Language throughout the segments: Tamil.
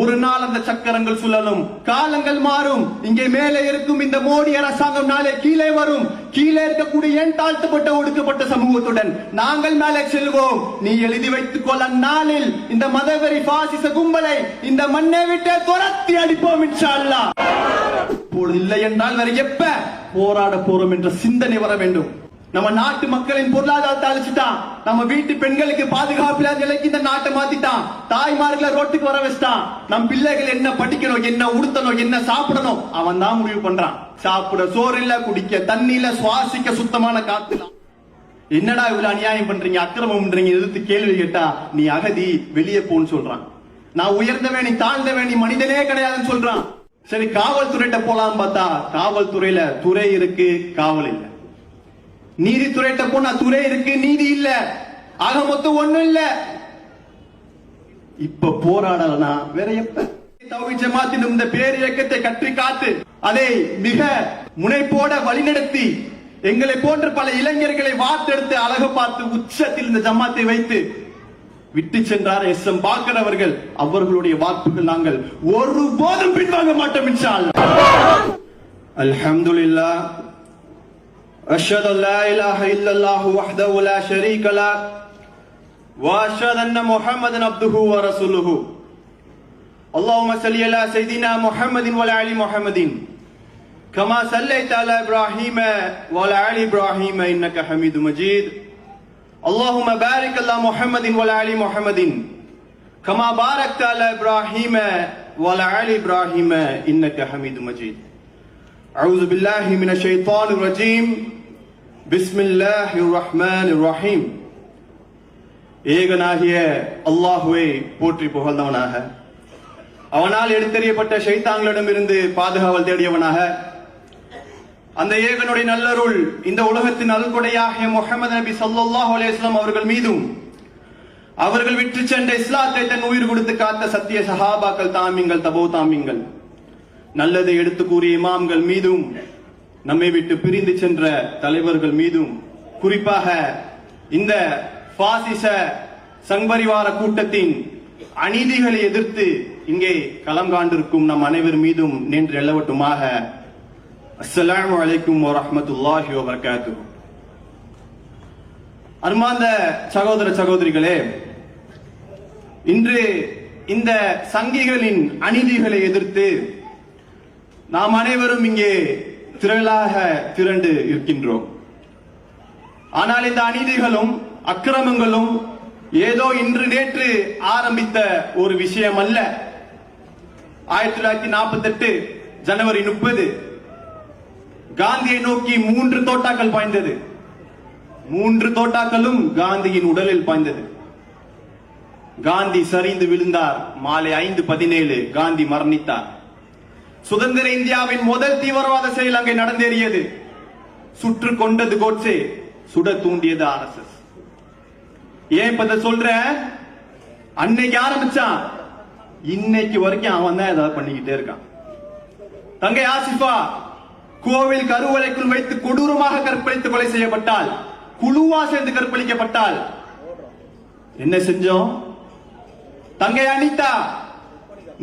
ஒரு நாள் அந்த சக்கரங்கள் சுழலும் காலங்கள் மாறும். இங்கே மேலே இருக்கும் இந்த மோடி அரசாங்கம் நாளே கீழே வரும். கீழே இருக்கக்கூடிய ஏன் தாழ்த்தப்பட்ட ஒடுக்கப்பட்ட சமூகத்துடன் நாங்கள் மேலே செல்வோம். நீ எழுதி வைத்துக் கொள்ள நாளில் இந்த மதவெறி பாசிச கும்பலை இந்த மண்ணை விட்டு துரத்தி அடிப்போம் இன்ஷா அல்லாஹ் இப்பொழுது இல்லை என்றால் வேற எப்ப போராட போறோம் என்ற சிந்தனை வர வேண்டும். நம்ம நாட்டு மக்களின் பொருளாதாரத்தை அழிச்சுட்டான். நம்ம வீட்டு பெண்களுக்கு பாதுகாப்பு நிலைக்கு இந்த நாட்டை மாத்திட்டான். தாய்மார்களை ரோட்டுக்கு வர வச்சிட்டான். நம் பிள்ளைகள் என்ன படிக்கணும் என்ன உடுத்தணும் என்ன சாப்பிடணும் அவன் தான் முடிவு பண்றான். சாப்பிட சோறு இல்ல குடிக்க தண்ணி இல்ல சுவாசிக்க சுத்தமான காத்து என்னடா இவ்வளவு அநியாயம் பண்றீங்க அக்கிரமம் பண்றீங்க எதிர்த்து கேள்வி கேட்டா நீ அகதி வெளியே போன்னு சொல்றான். நான் உயர்ந்தவன் நீ தாழ்ந்தவன் நீ மனிதனே கிடையாதுன்னு சொல்றான். சரி காவல்துறையிட்ட போலாம் பார்த்தா காவல்துறையில துறை இருக்கு காவல் இல்லை. நீதித்துறையிட்ட போனா துறை இருக்கு நீதி இல்ல. ஆக மொத்தம் ஒண்ணும் இல்ல. இப்ப போராடலனா வேற எப்ப தௌஹீத் ஜமாத்தின் இந்த பேர் இயக்கத்தை கற்றி காத்து அதை மிக முனைப்போட வழிநடத்தி எங்களை போன்ற பல இளைஞர்களை வார்த்தெடுத்து அழகு பார்த்து உச்சத்தில் இந்த ஜமாத்தை வைத்து விட்டு சென்றார் எஸ் எம் பாக்கர் அவர்கள். அவர்களுடைய வாக்குகள் நாங்கள் ஒருபோதும் பின்வாங்க மாட்டோம் இன்ஷா அல்ஹம்துலில்லாஹ். أشهد أن لا إله إلا الله وحده لا شريك له وأشهد أن محمدا عبده ورسوله. اللهم صل على سيدنا محمد وعلى آل محمد. كما صليت على إبراهيم وعلى آل إبراهيم إنك حميد مجيد. اللهم بارك على محمد وعلى آل محمد. كما باركت على إبراهيم وعلى آل إبراهيم إنك حميد مجيد. أعوذ بالله من الشيطان الرجيم بسم الله الرحمن الرحيم ஏகனாகிய அல்லாஹுவை போற்றி புகழ்ந்தவனாக அவனால் எடுத்தறியப்பட்ட ஷைத்தான்களிடம் இருந்து பாதுகாவல் தேடியவனாக அந்த ஏகனுடைய நல்லருள் இந்த உலகத்தின் நல்கொடையாகிய முகமது நபி ஸல்லல்லாஹு அலைஹி வஸல்லம் அவர்கள் மீதும் அவர்கள் விற்று சென்ற இஸ்லாத்தை தன் உயிர் கொடுத்து காத்த சத்திய சஹாபாக்கள் தாமிங்கள் தபோ தாமிங்கள் நல்லதை எடுத்து கூறிய இமாம்கள் மீதும் நம்மை விட்டு பிரிந்து சென்ற தலைவர்கள் மீதும் குறிப்பாக இந்த பாசிச சங்பரிவார கூட்டத்தின் அநீதிகளை எதிர்த்து இங்கே களம் காண்டிருக்கும் நம் அனைவர் மீதும் நின்று எல்லவட்டுமாக அஸ்ஸலாமு வலைக்கும் வரமத்துல்லாஹி வபர்காத்து அருமாந்த சகோதர சகோதரிகளே இன்று இந்த சங்கிகளின் அநீதிகளை எதிர்த்து நாம் அனைவரும் இங்கே திரளாக திரண்டு இருக்கின்றோம். ஆனால் இந்த அநீதிகளும் அக்கிரமங்களும் ஏதோ இன்று நேற்று ஆரம்பித்த ஒரு விஷயம் அல்ல ஆயிரத்தி தொள்ளாயிரத்தி நாற்பத்தி எட்டு ஜனவரி முப்பது காந்தியை நோக்கி மூன்று தோட்டாக்கள் பாய்ந்தது. மூன்று தோட்டாக்களும் காந்தியின் உடலில் பாய்ந்தது. காந்தி சரிந்து விழுந்தார். மாலை ஐந்து பதினேழு காந்தி மரணித்தார். சுதந்திர இந்தியாவின் முதல் தீவிரவாத செயல் அங்கே நடந்தேறியது. சுற்று கொண்டது கோட்சே சுட தூண்டியது ஆர்எஸ்எஸ். ஏன் இப்ப இதை அன்னைக்கு ஆரம்பிச்சான். இன்னைக்கு வரைக்கும் அவன் தான் ஏதாவது பண்ணிக்கிட்டே இருக்கான். தங்கை ஆசிஃபா கோவில் கருவறைக்குள் வைத்து கொடூரமாக கற்பழித்து கொலை செய்யப்பட்டால் குழுவா சேர்ந்து கற்பழிக்கப்பட்டால் என்ன செஞ்சோம்? தங்கை அனிதா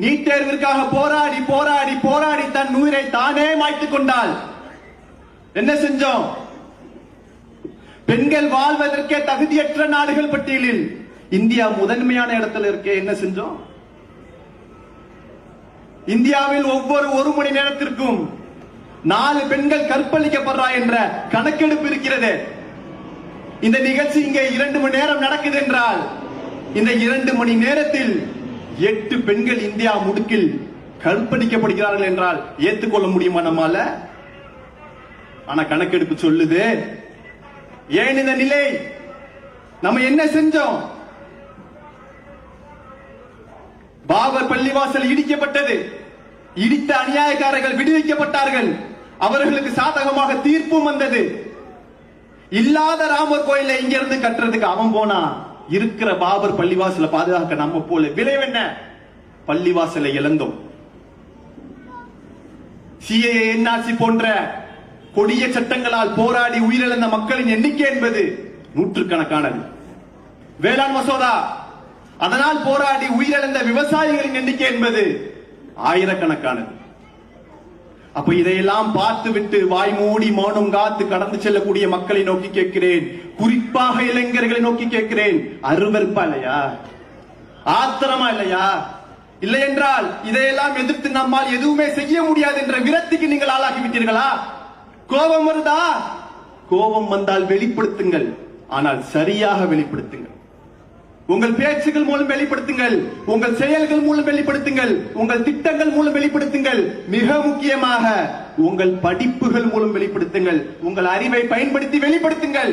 நீட் தேர்விற்காக போராடி போராடி போராடி தன் உயிரை தானே மாய்த்துக் கொண்டாள். என்ன செஞ்சோம்? பெண்கள் வாழ்வதற்கே தகுதியற்ற நாடுகள் பட்டியலில் இந்தியா முதன்மையான இடத்துல இருக்கே என்ன செஞ்சோம்? இந்தியாவில் ஒவ்வொரு ஒரு மணி நேரத்திற்கும் நாலு பெண்கள் கற்பழிக்கப்படுறா என்ற கணக்கெடுப்பு இருக்கிறது. இந்த நிகழ்ச்சி இங்கே இரண்டு மணி நேரம் நடக்குது என்றால் இந்த இரண்டு மணி நேரத்தில் எட்டு பெண்கள் இந்தியா முடுக்கில் கற்பழிக்கப்படுகிறார்கள் என்றால் ஏற்றுக்கொள்ள முடியுமா நம்மால? ஆனா கணக்கெடுப்பு சொல்லுது. ஏன் இந்த நிலை? நம்ம என்ன செஞ்சோம்? பாபர் பள்ளிவாசல் இடிக்கப்பட்டது. இடித்த அநியாயக்காரர்கள் விடுவிக்கப்பட்டார்கள். அவர்களுக்கு சாதகமாக தீர்ப்பும் வந்தது. இல்லாத ராமர் கோயிலை இங்கிருந்து கட்டுறதுக்கு அவன் போனா இருக்கிற பாபர் பள்ளிவாசலை பாதுகாக்க நம்ம போல விளைவென்ன பள்ளிவாசலை இழந்தோம். சிஏஏ என்ஆர்சி போன்ற கொடிய சட்டங்களால் போராடி உயிரிழந்த மக்களின் எண்ணிக்கை என்பது நூற்றுக்கணக்கானது. வேளாண் மசோதா அதனால் போராடி உயிரிழந்த விவசாயிகளின் எண்ணிக்கை என்பது ஆயிரக்கணக்கானது. அப்ப இதையெல்லாம் பார்த்து விட்டு வாய் மூடி மௌனம் காத்து கடந்து செல்லக்கூடிய மக்களை நோக்கி கேட்கிறேன். குறிப்பாக இளைஞர்களை நோக்கி கேட்கிறேன். அருவருப்பா இல்லையா? ஆத்திரமா இல்லையா? இல்லை என்றால் இதையெல்லாம் எதிர்த்து நம்மால் எதுவுமே செய்ய முடியாது என்ற விரக்திக்கு நீங்கள் ஆளாகி விட்டீர்களா? கோபம் வருதா? கோபம் வந்தால் வெளிப்படுத்துங்கள். ஆனால் சரியாக வெளிப்படுத்துங்கள். உங்கள் பேச்சுகள் மூலம் வெளிப்படுத்துங்கள். உங்கள் செயல்கள் மூலம் வெளிப்படுத்துங்கள். உங்கள் திட்டங்கள் மூலம் வெளிப்படுத்துங்கள். மிக முக்கியமாக உங்கள் படிப்புகள் மூலம் வெளிப்படுத்துங்கள். உங்கள் அறிவை பயன்படுத்தி வெளிப்படுத்துங்கள்.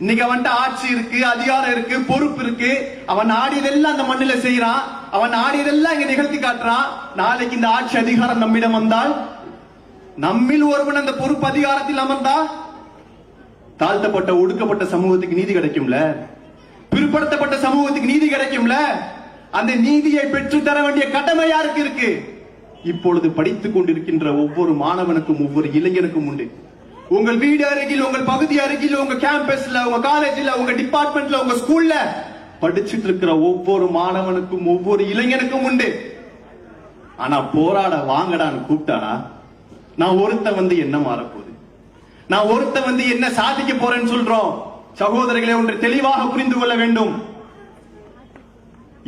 இன்னைக்கு அவன்கிட்ட ஆட்சி இருக்கு அதிகாரம் இருக்கு பொறுப்பு இருக்கு. அவன் ஆடியதெல்லாம் அந்த மண்ணில செய்யறான் அவன் ஆடியதெல்லாம் இங்க நிகழ்த்தி காட்டுறான். நாளைக்கு இந்த ஆட்சி அதிகாரம் நம்மிடம் வந்தால் நம்மில் ஒருவன் அந்த பொறுப்பு அதிகாரத்தில் அமர்ந்தா தாழ்த்தப்பட்ட ஒடுக்கப்பட்ட சமூகத்துக்கு நீதி கிடைக்கும்ல? பிற்படுத்தப்பட்ட சமூகத்துக்கு நீதி கிடைக்கும்ல? அந்த நீதியை பெற்று தர வேண்டிய கடமை யாருக்கு இருக்கு? இப்பொழுது படித்துக் கொண்டிருக்கின்ற ஒவ்வொரு மாணவனுக்கும் ஒவ்வொரு இளைஞனுக்கும் உண்டு. உங்கள் வீடு அருகில் உங்கள் பகுதி அருகில் உங்க கேம்பஸ்ல உங்க காலேஜ்ல உங்க டிபார்ட்மெண்ட்ல உங்க ஸ்கூல்ல படிச்சுட்டு இருக்கிற ஒவ்வொரு மாணவனுக்கும் ஒவ்வொரு இளைஞனுக்கும் உண்டு. ஆனா போராட வாங்கடான்னு கூப்பிட்டானா நான் ஒருத்தன் வந்து என்ன மாறப்போகுது? நான் ஒருத்தன் வந்து என்ன சாதிக்க போறேன்னு சொல்றோம்? சகோதரர்களே ஒன்று தெளிவாக புரிந்து கொள்ள வேண்டும்.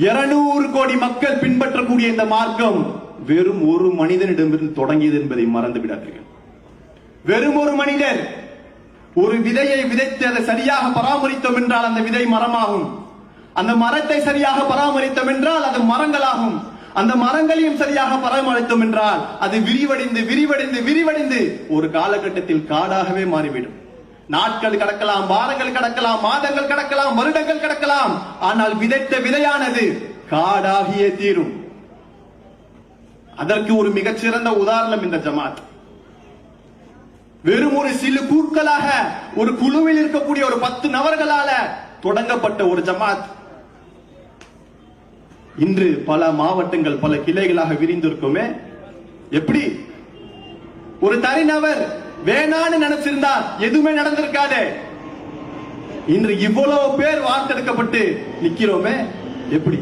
இருநூறு கோடி மக்கள் பின்பற்றக்கூடிய இந்த மார்க்கம் வெறும் ஒரு மனிதனிடமிருந்து தொடங்கியது என்பதை மறந்து விடாதீர்கள் வெறும் ஒரு மனிதர் ஒரு விதையை விதைத்து அதை சரியாக பராமரித்தோம் என்றால் அந்த விதை மரமாகும். அந்த மரத்தை சரியாக பராமரித்தோம் என்றால் அது மரங்களாகும். அந்த மரங்களையும் சரியாக பராமரித்தோம் என்றால் அது விரிவடைந்து விரிவடைந்து விரிவடைந்து ஒரு காலகட்டத்தில் காடாகவே மாறிவிடும். நாட்கள் கடக்கலாம் வாரங்கள் கடக்கலாம் மாதங்கள் கடக்கலாம் வருடங்கள் கடக்கலாம். ஆனால் விதைத்த விதையானது காடாகிய தீரும். அதற்கு ஒரு மிகச்சிறந்த உதாரணம் இந்த ஜமாத். வெறும் ஒரு சிலு கூட்களாக ஒரு குழுவில் இருக்கக்கூடிய ஒரு பத்து நபர்களால தொடங்கப்பட்ட ஒரு ஜமாத். இன்று பல மாவட்டங்கள் பல கிளைகளாக விரிந்திருக்குமே. எப்படி? ஒரு தனிநபர் வேணான்னு நினைச்சிருந்தா எதுவுமே நடந்திருக்காதே. இன்று இவ்வளவு பேர் வார்த்தெடுக்கப்பட்டு நிக்கிறோமே எப்படி?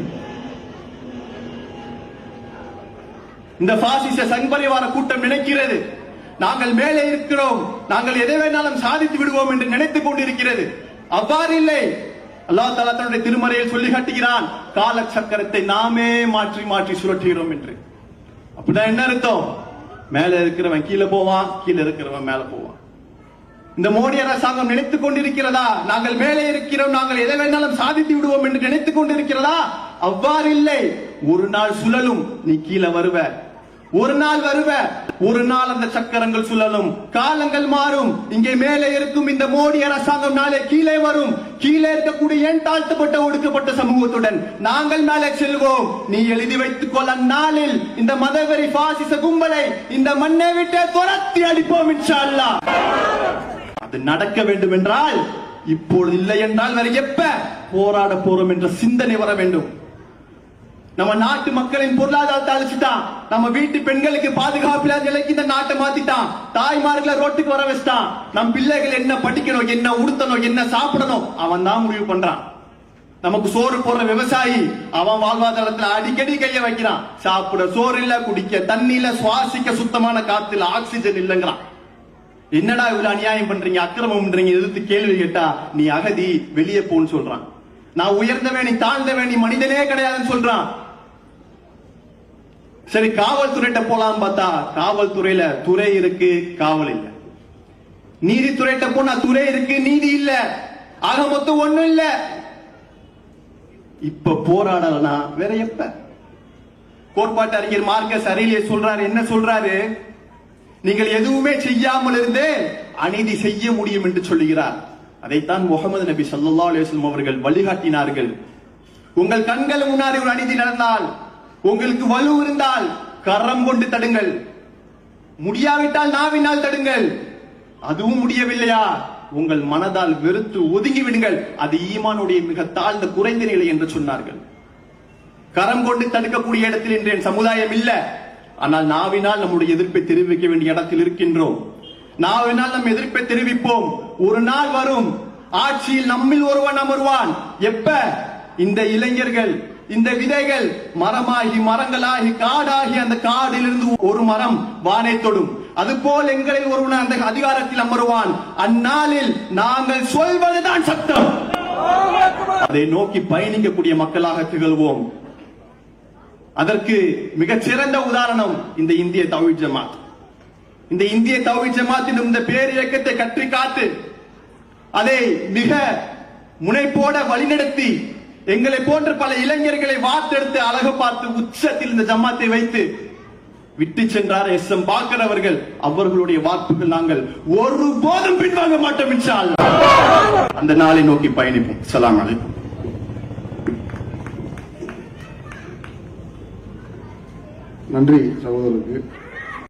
இந்த பாசிச சங்பரிவார கூட்டம் நினைக்கிறது. நாங்கள் மேலே இருக்கிறோம். நாங்கள் எதை வேணாலும் சாதித்து விடுவோம் என்று நினைத்துக் கொண்டிருக்கிறது. அவ்வாறு இல்லை. அல்லாஹ் தலா தன்னுடைய திருமறையில் சொல்லி காட்டுகிறான் கால சக்கரத்தை நாமே மாற்றி மாற்றி சுழற்றுகிறோம் என்று. அப்படின்னா என்ன அர்த்தம்? மேல இருக்கிறவன் கீழே போவான் கீழே இருக்கிறவன் மேல போவான். இந்த மோடி அரசாங்கம் நினைத்துக் கொண்டிருக்கிறதா? நாங்கள் மேலே இருக்கிறோம் நாங்கள் எதை வேணாலும் சாதித்து விடுவோம் என்று நினைத்துக் கொண்டிருக்கிறதா? அவ்வாறு இல்லை. ஒரு நாள் சுழலும் நீ கீழே வருவ. ஒரு நாள் வருவ ஒரு நாள் அந்த சக்கரங்கள் சுழலும். காலங்கள் மாறும். இங்கே மேலே இருக்கும் இந்த மோடி அரசாங்கம் நாளே கீழே வரும். கீழே இருக்கக்கூடிய ஏன் தாழ்த்தப்பட்ட ஒடுக்கப்பட்ட சமூகத்துடன் நாங்கள் மேலே செல்வோம். நீ எழுதி வைத்துக் கொள்ள நாளில் இந்த மதவெறி பாசிச கும்பலை இந்த மண்ணை விட்டு துரத்தி அடிப்போம் இன்ஷா அல்லாஹ் அது நடக்க வேண்டும் என்றால் இப்பொழுது இல்லை என்றால் வேற எப்ப போராட போறோம் என்ற சிந்தனை வர வேண்டும். நம்ம நாட்டு மக்களின் பொருளாதாரத்தை அழிச்சுட்டான். நம்ம வீட்டு பெண்களுக்கு பாதுகாப்பில நிலைக்கு இந்த நாட்டை மாத்திட்டான். தாய்மார்களை ரோட்டுக்கு வர வச்சுட்டான். நம் பிள்ளைகள் என்ன படிக்கணும் என்ன உடுத்தணும் என்ன சாப்பிடணும் அவன் தான் முடிவு பண்றான். நமக்கு சோறு போடுற விவசாயி அவன் வாழ்வாதாரத்துல அடிக்கடி கைய வைக்கிறான். சாப்பிட சோறு இல்ல குடிக்க தண்ணி இல்ல சுவாசிக்க சுத்தமான காத்துல ஆக்சிஜன் இல்லைங்கிறான். என்னடா இவ்வளவு அநியாயம் பண்றீங்க அக்கிரமம் பண்றீங்க எதிர்த்து கேள்வி கேட்டா நீ அகதி வெளியே போன்னு சொல்றான். நான் உயர்ந்தவன் நீ தாழ்ந்தவன் நீ மனிதனே கிடையாதுன்னு சொல்றான். சரி காவல்துறையிட்ட போலாம் பார்த்தா காவல்துறையில துறை இருக்கு காவல் இல்ல. நீதித்துறையிட்ட போனா துறை இருக்கு நீதி இல்ல. ஆக மொத்தம் ஒண்ணும் இல்ல. இப்ப போராடலனா வேற எப்ப? கோட்பாட்டு அறிஞர் மார்க்க அரியலியே சொல்றாரு என்ன சொல்றாரு? நீங்கள் எதுவுமே செய்யாமல் இருந்தே அநீதி செய்ய முடியும் என்று சொல்லுகிறார். அதைத்தான் முகமது நபி சல்லா அலுவலம் அவர்கள் வழிகாட்டினார்கள். உங்கள் கண்கள் முன்னாடி ஒரு அநீதி நடந்தால் உங்களுக்கு வலு இருந்தால் கரம் கொண்டு தடுங்கள். முடியாவிட்டால் நாவினால் தடுங்கள். அதுவும் முடியவில்லையா? உங்கள் மனதால் வெறுத்து ஒதுங்கி விடுங்கள். அது ஈமானுடைய மிக தாழ்ந்த குறைந்த நிலை என்று சொன்னார்கள். கரம் கொண்டு தடுக்கக்கூடிய இடத்தில் இன்று என் சமுதாயம் இல்ல. ஆனால் நாவினால் நம்முடைய எதிர்ப்பை தெரிவிக்க வேண்டிய இடத்தில் இருக்கின்றோம். நாவினால் நம் எதிர்ப்பை தெரிவிப்போம். ஒரு நாள் வரும். ஆட்சியில் நம்மில் ஒருவன் அமர்வான். எப்ப? இந்த இளைஞர்கள் இந்த விதைகள் மரமாகி மரங்களாகி காடாகி அந்த காடிலிருந்து ஒரு மரம் வானை தொடும். அதுபோல் எங்களில் ஒருவன் அந்த அதிகாரத்தில் அமருவான். அந்நாளில் நாங்கள் சொல்வதுதான் சத்தம். அதை நோக்கி பயணிக்கக்கூடிய மக்களாக திகழ்வோம். அதற்கு மிகச்சிறந்த உதாரணம் இந்த இந்திய தௌஹீத் ஜமாத். இந்த இந்திய தௌஹீத் ஜமாத்தின் இந்த பேர் இயக்கத்தை கற்றி காத்து அதை மிக முனைப்போட வழிநடத்தி எங்களை போன்ற பல இளைஞர்களை வாத்தெடுத்து அழகு பார்த்து உச்சத்தில் இந்த ஜமாத்தை வைத்து விட்டு சென்றார் எஸ் எம் பாக்கர் அவர்கள். அவர்களுடைய வாக்குகள் நாங்கள் ஒருபோதும் பின்வாங்க மாட்டோம் என்றால் அந்த நாளை நோக்கி பயணிப்போம். சலாம் அலைக்கும். நன்றி சகோதரருக்கு.